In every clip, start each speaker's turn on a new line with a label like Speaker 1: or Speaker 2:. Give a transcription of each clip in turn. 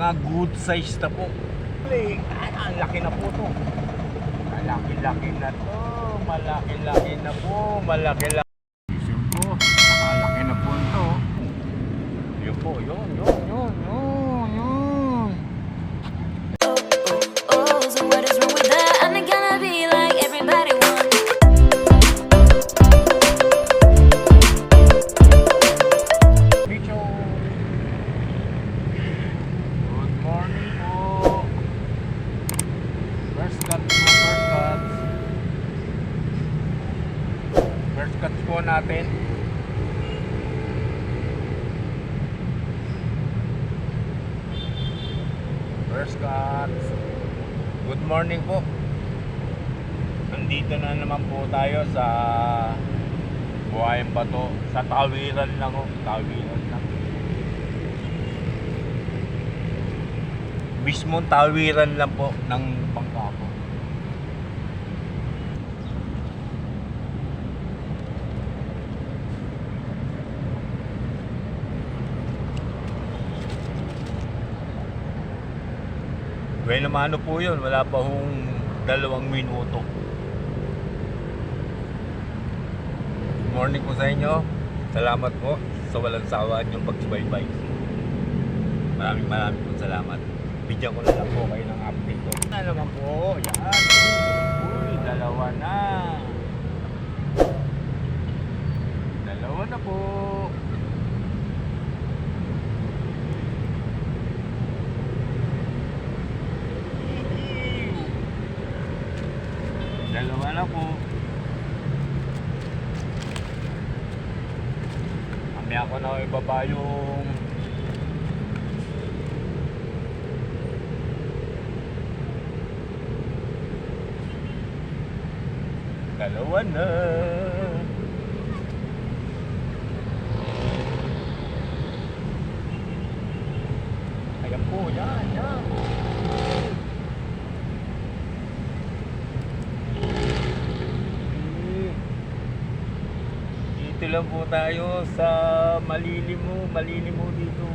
Speaker 1: Mga good size na po. Ay, ang laki na po to. Malaki-laki na to. Malaki-laki na po. Malaki-laki. Good morning po. Nandito na naman po tayo sa Buhayan Bato. Sa tawiran lang o. Tawiran lang. Mismong tawiran lang po ng Pangkapo. Well, naman ano po yun, wala pa hong dalawang minuto. Good morning po sa inyo. Salamat po sa walang sawa niyong pagsubaybay. Maraming maraming po salamat. Bigyan ko na lang po kayo ng update ko. Na naman po, yan. Uy, dalawa na. Dalawa na po. Na po. Mamaya ko na ibaba yung Dalawa na. Ayan po, yan, yan. Dito lang po tayo sa malilimo, malilimo dito.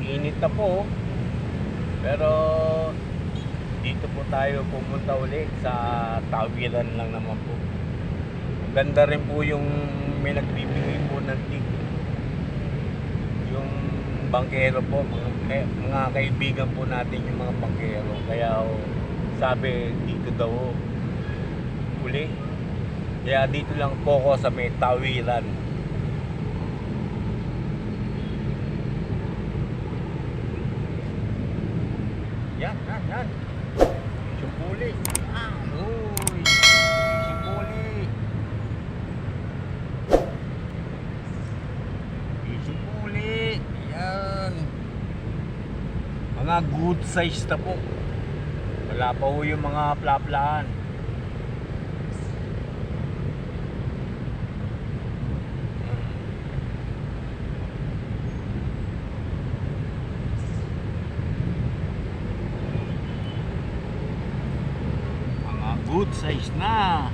Speaker 1: Init na po. Pero dito po tayo pumunta uli sa tawiran lang naman po. Ganda rin po yung may nagbibigay po ng tip. Yung bangkero po, mga, mga kaibigan po natin yung mga bangkero. Kaya oh, sabi dito daw uli. Kaya dito lang po ako sa may tawiran. Yan, yan, yan. Sumpuli. Ah, uy. Sumpuli. Sumpuli. Yan. Mga good size na po. Wala pa ho yung mga plaplaan. Mga good size na.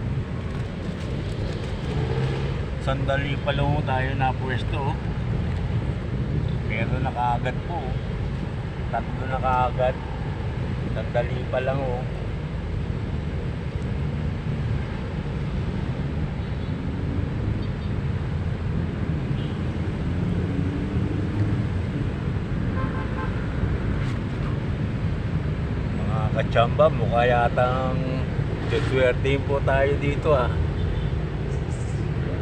Speaker 1: Sandali pa lang tayo na pwesto. oh. Pero nakaagad po. oh. Tatlo na kaagad. Sandali pa lang oh. Mga kachamba, mukha yatang siswertein po tayo dito ah.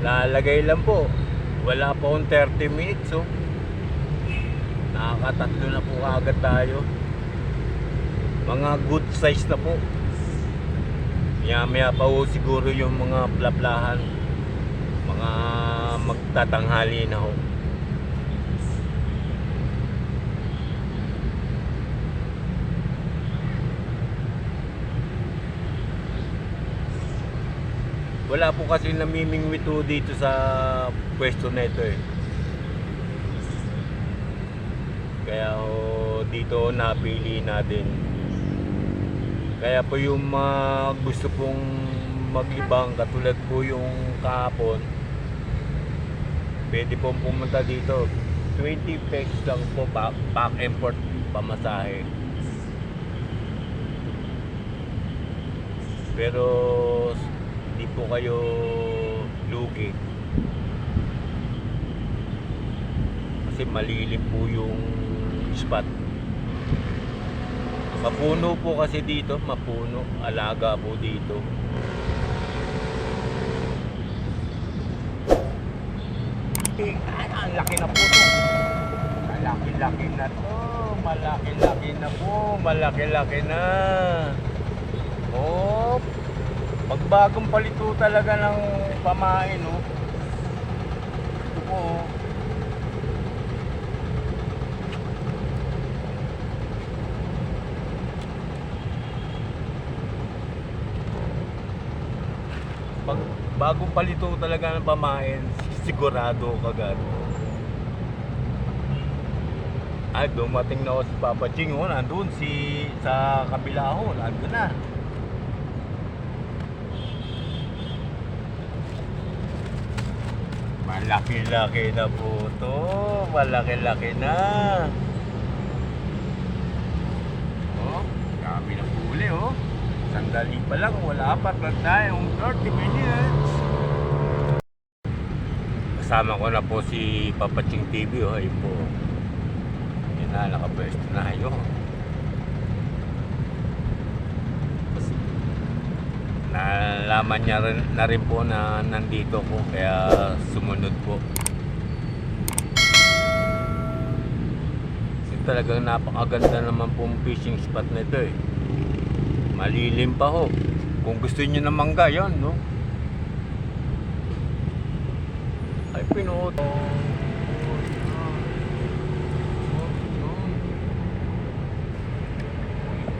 Speaker 1: Lalagay lang po. Wala pa akong 30 minutes oh. Nakakatatlo na po kaagad tayo. Mga good size na po. Maya maya pa po siguro yung mga plaplahan. Mga magtatanghali na ho. Wala po kasi namimingwit ho dito sa pwesto na ito eh. Kaya ho, dito napili natin. Kaya po yung mga gusto pong maglibang katulad po yung kahapon pwede pong pumunta dito. 20 pesos lang po back, back and forth pamasahe. Pero hindi po kayo lugi. Kasi malilim po yung spot. Mapuno po kasi dito, mapuno. Alaga po dito. Ang laki na po to. Malaki-laki na to. Malaki-laki na po. Malaki-laki na. Oh, pagbagong palito talaga ng pamain, no? Ito po, oh. Pag bagong palito talaga ng pamain, sigurado kagad. Ay, dumating na ako si Papa Ching, oh, nandun si, sa kabila ho, nandun na. Malaki-laki na po to. Malaki-laki na. Oh, dami na huli oh. Sandali pa lang, wala pa na tayong 30 minutes. Kasama ko na po si Papaching TV oh, ayun po. Yan na, nakapwesto na yun. Nalaman niya rin, na rin po na nandito ko kaya sumunod po. Kasi talagang napakaganda naman pong fishing spot na ito eh. Malilim pa ho. Kung gusto niyo ng mangga, yan, no? Ay, pinuot.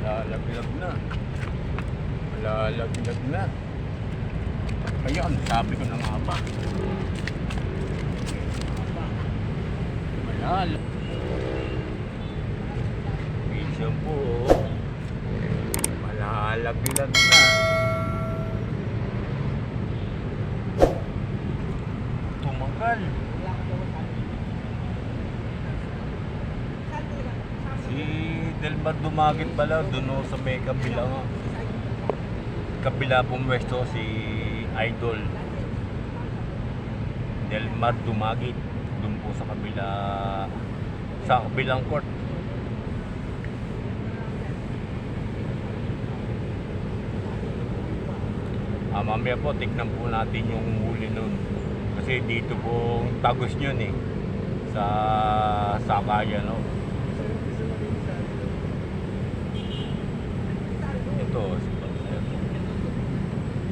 Speaker 1: Lalaglag na. Lalaglag na. Ayan, sabi ko na nga ba. Malalag. Minsan po, Malalaglag na. Tumagal. Si Delmar Dumagit pala, doon sa may kabila. Kabila pumwesto si Idol. Delmar Dumagit. Doon po sa kabila, sa kabilang court. Ah, mamaya po, tignan po natin yung huli nun. Kasi dito pong tagos yun eh. Sa Sakayan, no? Ito.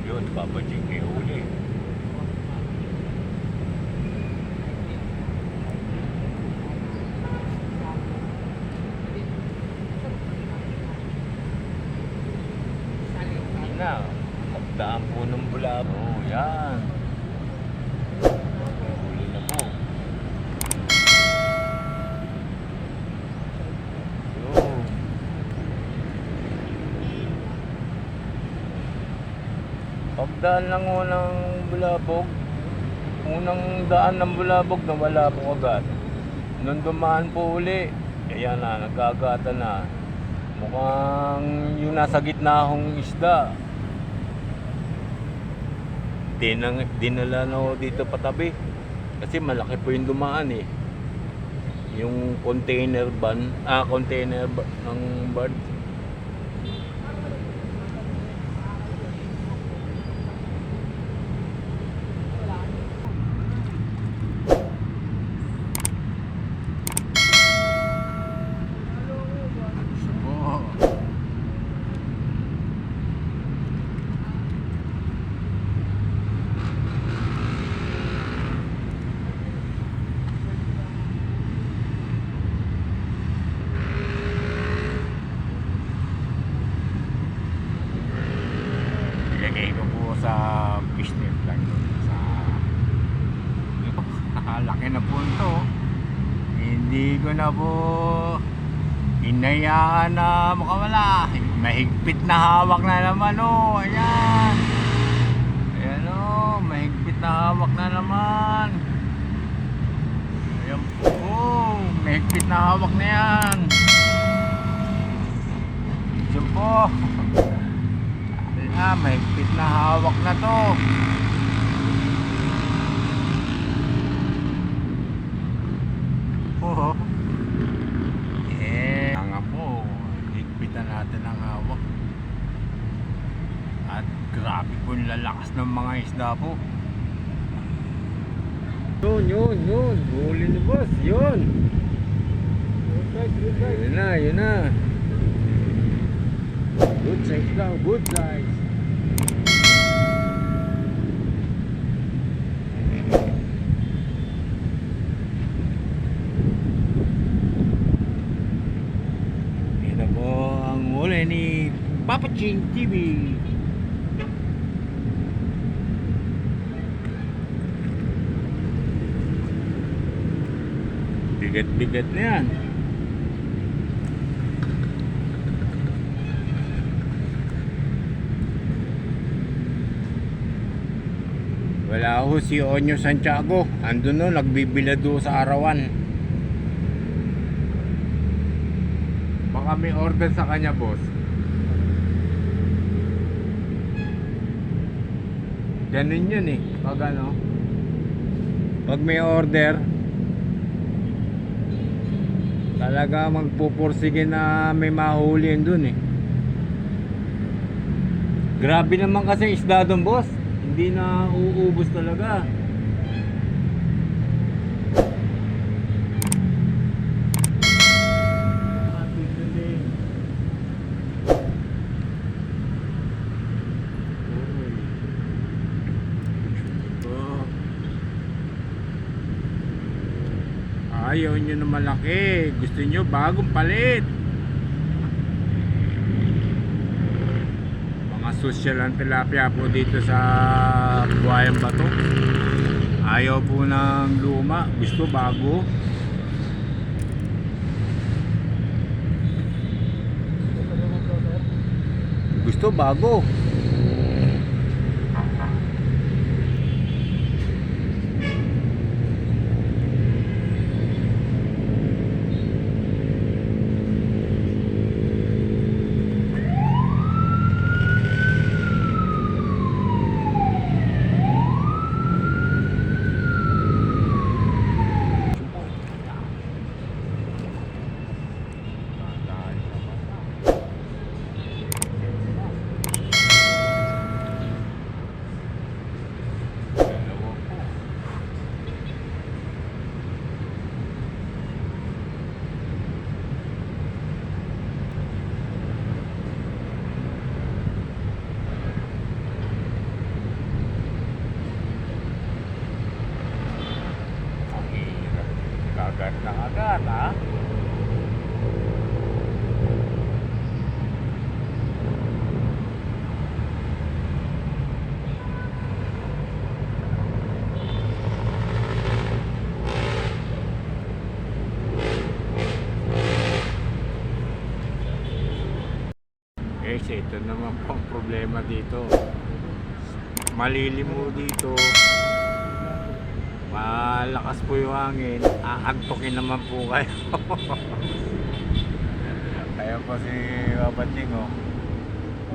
Speaker 1: Yun, Papa Jing may huli. Yun na, magdaan po ng bulabo. Oh, yan. Huli na po. Yun. Pagdaan lang ho ng bulabog, unang daan ng bulabog na wala po agad. Nung dumaan po uli, ayan na, nagkagata na. Mukhang yung nasa gitna akong isda. Dinang, dinala na ako dito patabi. Kasi malaki po yung dumaan eh. Yung container van, ah container ng bird. mahigpit na hawak na naman oh. Ayan. Ayan oh, mahigpit na hawak na naman. Ayan po. Oh, mahigpit na hawak na yan. Ayan po. Ayan, mahigpit na hawak na to. Isda po. Yun, yun, yun. Huli ni boss, yun. Yun na, yun na. Good size daw, good size. Ito po ang huli ni Papa Ching TV. Bigat-bigat na yan. Wala ho si Onyo Santiago. Andun no, nagbibilado sa arawan. Baka may order sa kanya, boss. Ganun yun eh. Pag ano, pag may order, talaga magpupursige na may mahuli dun eh. Grabe naman kasi isda doon, boss. Hindi na uubos talaga. Ayaw nyo na malaki. Gusto nyo bagong palit. Mga social ang tilapia po dito sa Buhayan Bato. Ayaw po ng luma. Gusto bago. Gusto bago. Dalawa po. Ang hirap. Kagat na agad, ha? Guys, ito naman po ang problema dito. Malilim mo dito. Malakas po yung hangin. Aantokin naman po kayo. Kaya po si Babating oh.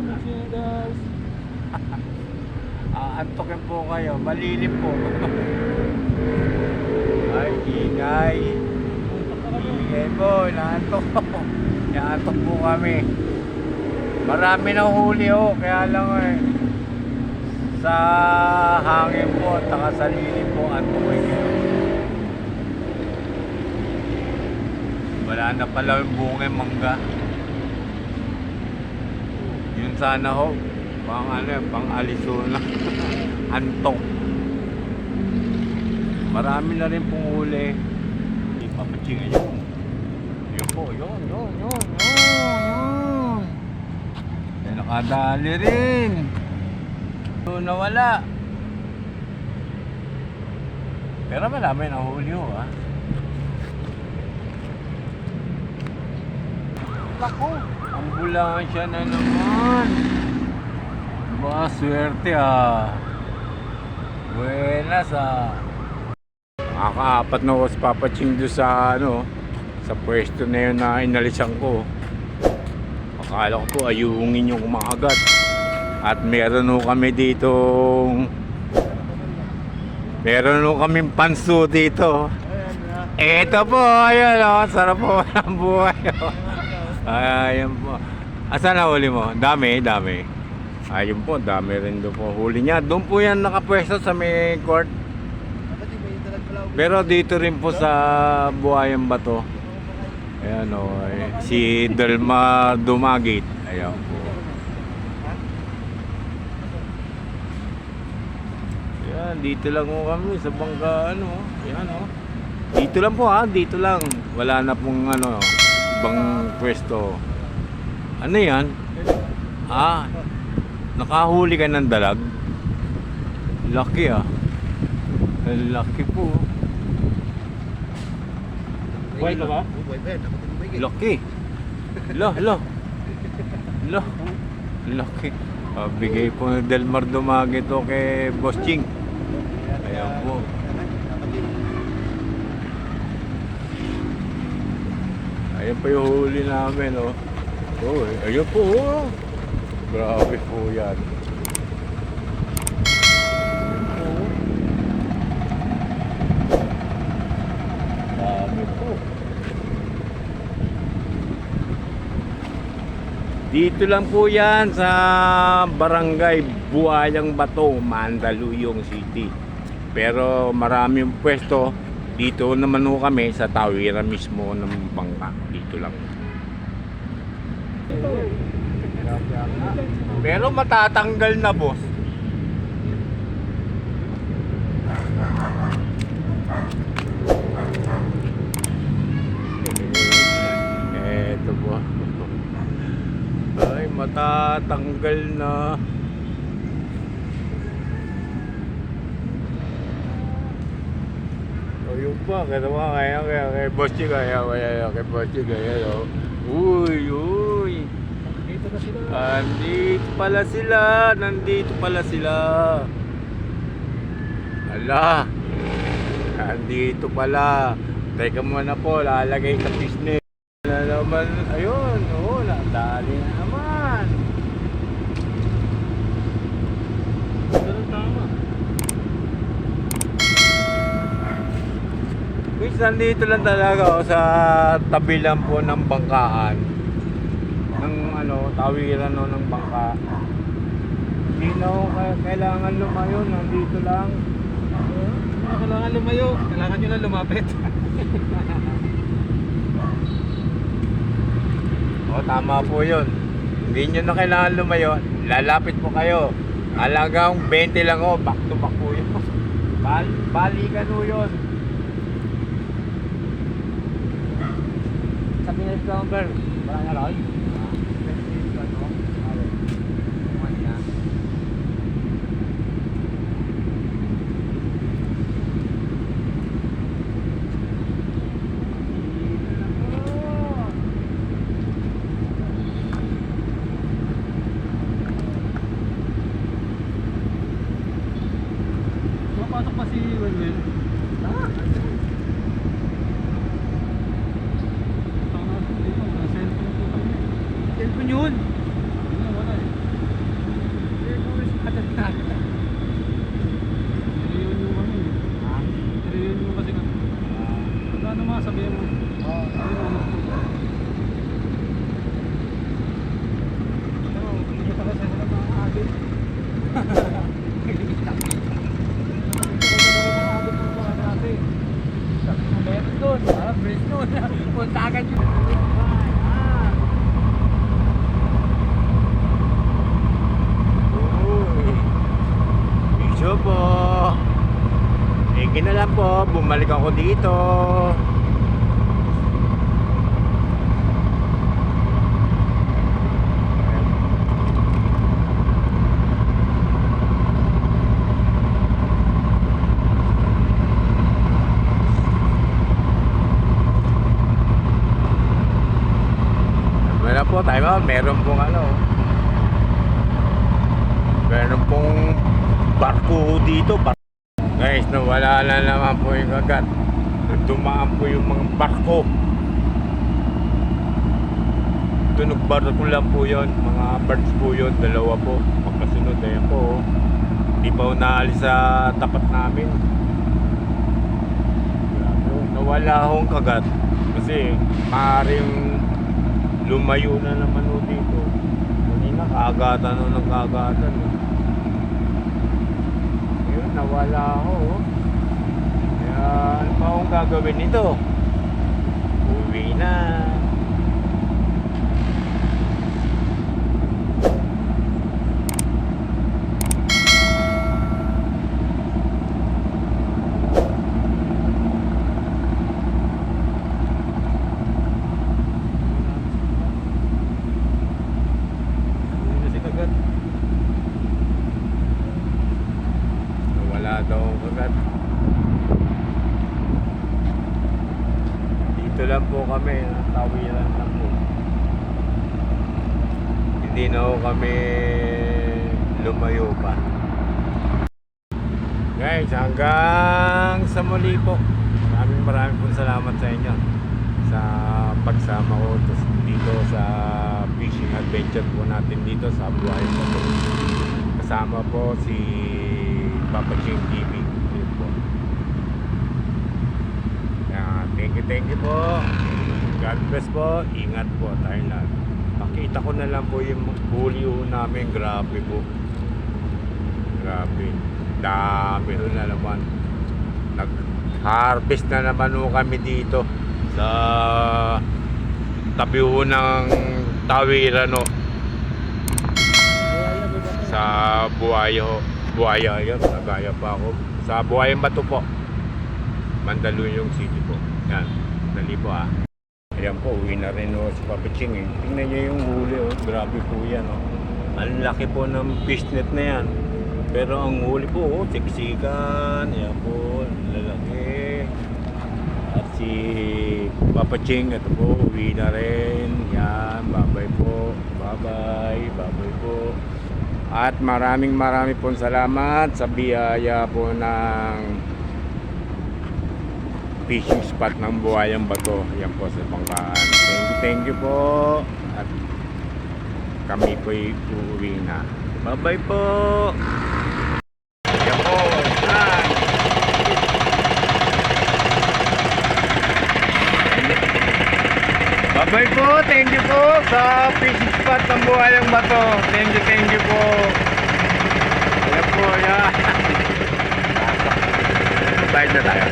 Speaker 1: Aantokin po kayo. Malilim po. Ay, ingay. Ingay po. Inaantok. Inaantok po kami. Marami na huli oh, kaya lang eh. Sa hangin po at saka sa lilim po ang tumoy kayo. Wala na pala yung bunga mangga. Yun sana ho, pang ano eh, pang alisuna. Antok. Marami na rin pong huli. Ipapatsingan yun. Yun po, yun, yun, yun, yun, yun. Nakadali rin. So, nawala. Pero marami na huli ho, ha? Naku, ambulansya na naman. Ba, swerte ah. Buenas ah. Makakaapat na ako sa papaching doon sa ano, sa pwesto na yun na inalisan ko. Akala ko po ayungin yung kumakagat. At meron ho kami dito meron ho kaming panso dito. Ito po, ayun oh, sarap po ng buhay. Oh. Ayun po. Asan na huli mo? Dami, dami. Ayun po, dami rin doon po huli niya. Doon po yan nakapwesto sa may court. Pero dito rin po sa Buhayan Bato. Ayan o, eh, si Delma Dumagit. Ayan po. Ayan, dito lang po kami sa bangka ano. Ayan o. Dito lang po ha, dito lang. Wala na pong ano, ibang pwesto. Ano yan? Ah, nakahuli ka ng dalag? Lucky ah. Lucky po.
Speaker 2: Buhay na ba?
Speaker 1: Lucky. Lo, lo. Lo. Lucky. Ah, bigay po ni Delmar Dumagi to kay Boss Ching. Ayan po. Ayan pa yung huli namin, oh. Oh, eh, ayun po, oh. Grabe po yan. Ayun po, oh. Dami po. Dito lang po yan sa Barangay Buayang Bato, Mandaluyong City. Pero marami yung pwesto. Dito naman ho kami sa Tawira mismo ng bangka. Dito lang. Pero matatanggal na boss. Eto po. Matatanggal na. O yun pa, kaya naman kaya kaya kay Boss Chick, kaya kaya kay Boss Chick, kaya o. Uy, uy.
Speaker 2: Dito na sila.
Speaker 1: Nandito pala sila, nandito pala sila. Ala, nandito pala. Teka muna po, lalagay sa business. Na naman, ayun, oo, nadali na naman.
Speaker 2: Ganun tama.
Speaker 1: Which nandito lang talaga oh, sa tabi lang po ng bangkaan. Ng ano, tawiran no, ng bangka. Hindi na ako kailangan lumayo, nandito lang.
Speaker 2: Ah, kailangan lumayo. Kailangan nyo na lumapit.
Speaker 1: O, tama po yun. Hindi nyo na kailangan lumayo. Lalapit po kayo. Alagang 20 lang o. Back to back po yun. Bal balikan po yun.
Speaker 2: Yung number. Wala na rin. Papasok pa si Wenwen. Ah! Cellphone yun. Wala eh. Niliyon yung ano eh. Niliyon yung kasi nga. Ano mga sabihin mo? Oo. Ano Pero, hindi pa kasi sila mga agit. Meron doon, ah, brace doon. Punta agad yun. Ah.
Speaker 1: Uy. Bisyo po. Eke na lang po. Bumalik ako dito. Wala po tayo, meron pong ano. Meron pong barko dito. Bar Guys, nawala na naman po yung kagat. Dumaan po yung mga barko. Tunog barko lang po yun. Mga birds po yun. Dalawa po. Magkasunod. Ayan po. oh. Hindi pa ho naalis sa tapat namin. Nawala akong kagat. Kasi maaaring lumayo na naman ho dito. Kanina kaagatan ho ng kaagatan. eh. Nawala ako. oh. Kaya ano pa akong gagawin nito? Uwi na.
Speaker 2: Hindi na si kagat.
Speaker 1: Wala daw ang kagat. Dito lang po kami, tawiran lang po. Hindi na ho kami lumayo pa. Guys, hanggang sa muli po. Maraming maraming po salamat sa inyo sa pagsama ko to- dito sa fishing adventure po natin dito sa Buhay po. Kasama po si Papa Ching TV. Po. Kaya, thank you, thank you po. God bless po. Ingat po tayo lahat. Pakita ko na lang po yung huli namin. Grabe po. Grabe. Dami ho na naman. Nag-harvest na naman ho kami dito sa tabi ho ng tawiran
Speaker 2: bato.
Speaker 1: Sa Buhaya ho. Buhaya yun, nagaya pa ako. Sa Buhayang Bato po. Mandaluyong City po. Yan, dali po ah. Ayan po, uwi na rin ho si Papa Ching eh. Tingnan niyo yung huli oh. Grabe po yan oh. Ang laki po ng fishnet na yan. Pero ang huli po, oh, siksikan. Ayan po, lalaki. At si Papa Ching, ito po, uwi na rin. Yan, babay po. Babay, babay po. At maraming maraming pong salamat sa biyaya po ng fishing spot ng Buhayang Bato. Yan po sa Bangkaan. Thank you, thank you po. At kami po uuwi na. Bye-bye po. Yan po. Yan. Bye-bye po. Thank you po sa fishing spot ng Buhayang Bato. Thank you, thank you po. Yan po. Yan. Bye na tayo.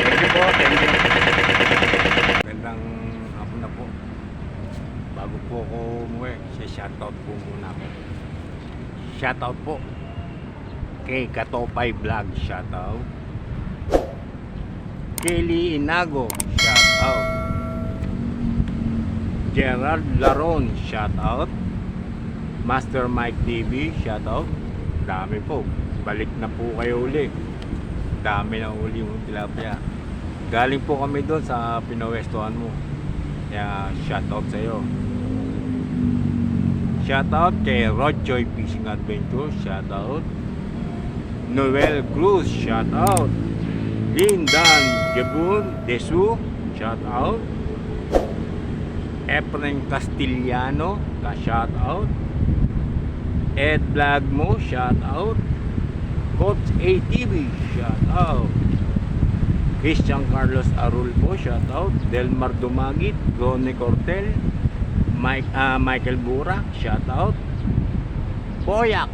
Speaker 1: Thank you po. Thank you. Magandang hapon na po. Bago po ako umuwi, shoutout po muna ako. Shoutout po kay Katopay Vlog, shoutout. Kelly Inago, shoutout. Gerard Laron, shoutout. Master Mike TV, shoutout. Dami po. Balik na po kayo uli. Dami na uli yung tilapia. Galing po kami doon sa pinawestuhan mo. Kaya shoutout sa iyo. Shoutout kay Rodjoy Fishing Adventure, shoutout. Noel Cruz, shoutout. Lindan Jebun Desu, shoutout. Efren Castillano, ka shoutout. Ed Vlog mo, shoutout. Coach ATV, shoutout. Christian Carlos Arul po, shoutout. Delmar Dumagit, Ronnie Cortel, Mike, ah, Michael Burak, shoutout. Poyak,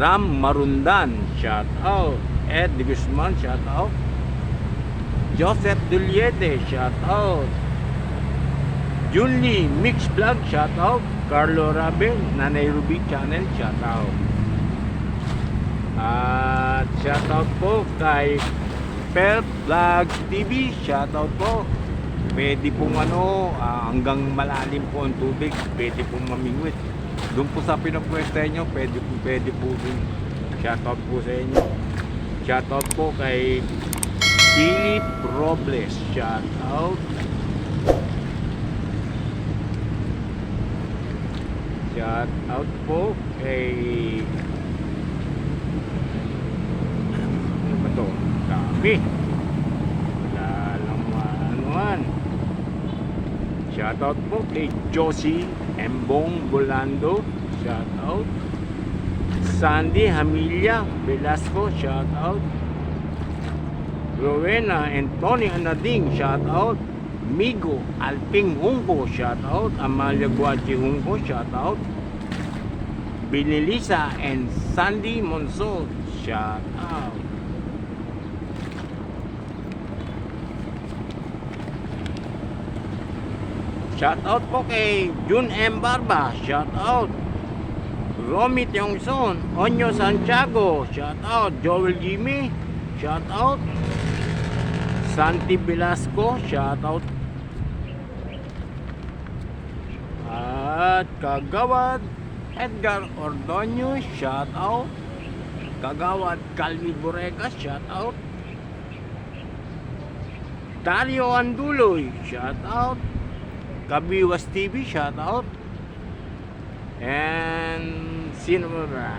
Speaker 1: Ram Marundan, shoutout. Ed De Guzman, shoutout. Joseph Duliete, shoutout. Julie Mix Vlog, shoutout. Carlo Rabel, Nanay Ruby Channel, shoutout. At shoutout po kay Pel Vlogs TV, shoutout po. Pwede pong ano, ah, hanggang malalim po ang tubig, pwede pong mamingwit. Doon po sa pinapwesta nyo, pwede po, pwede po dun. Shoutout po sa inyo. Shoutout po kay Philip Robles, shoutout. Shout out po kay ano ba to? Dami. Wala lang maanuan Shout out po kay Josie Embong Bolando. Shout out. Sandy Hamilya Velasco. Shout out. Rowena Antonio Nading Shout out. Migo Alping Hungko. Shoutout. Amalia Guachi Hungko. Shoutout. Binilisa and Sandy Monzon. Shoutout. Shoutout po kay Jun M. Barba. Shoutout. Romy Tiongson. Onyo Santiago. Shoutout. Joel Jimmy. Shoutout. Santi Velasco. Shoutout. At Kagawad Edgar Ordonio. Shoutout. Kagawad Calvi Borega. Shoutout. Dario Anduloy. Shoutout. Kabiwas TV, shout out. And sino ba ba?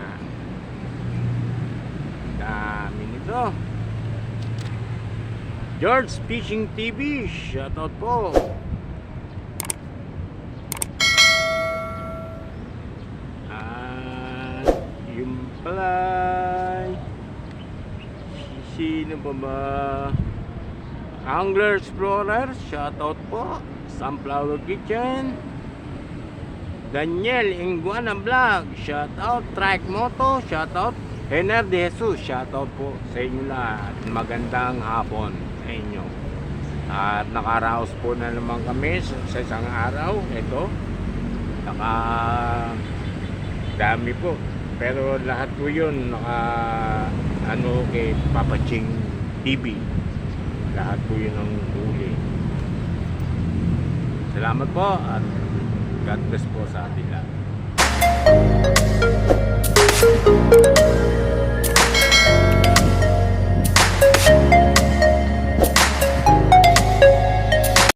Speaker 1: Dami nito. George Fishing TV, shout out po. At yung pala, sino pa ba? Angler Explorer, shoutout po. Sunflower Kitchen. Daniel Inguana Vlog, shoutout. Track Moto, shoutout. Hener de Jesus, shoutout po sa inyo lahat. Magandang hapon sa inyo. At nakaraos po na naman kami sa isang araw. Ito. Naka dami po. Pero lahat po yun naka ano kay Papa Ching TV. Lahat po yun ang huli. Salamat po at God bless po sa atin lahat.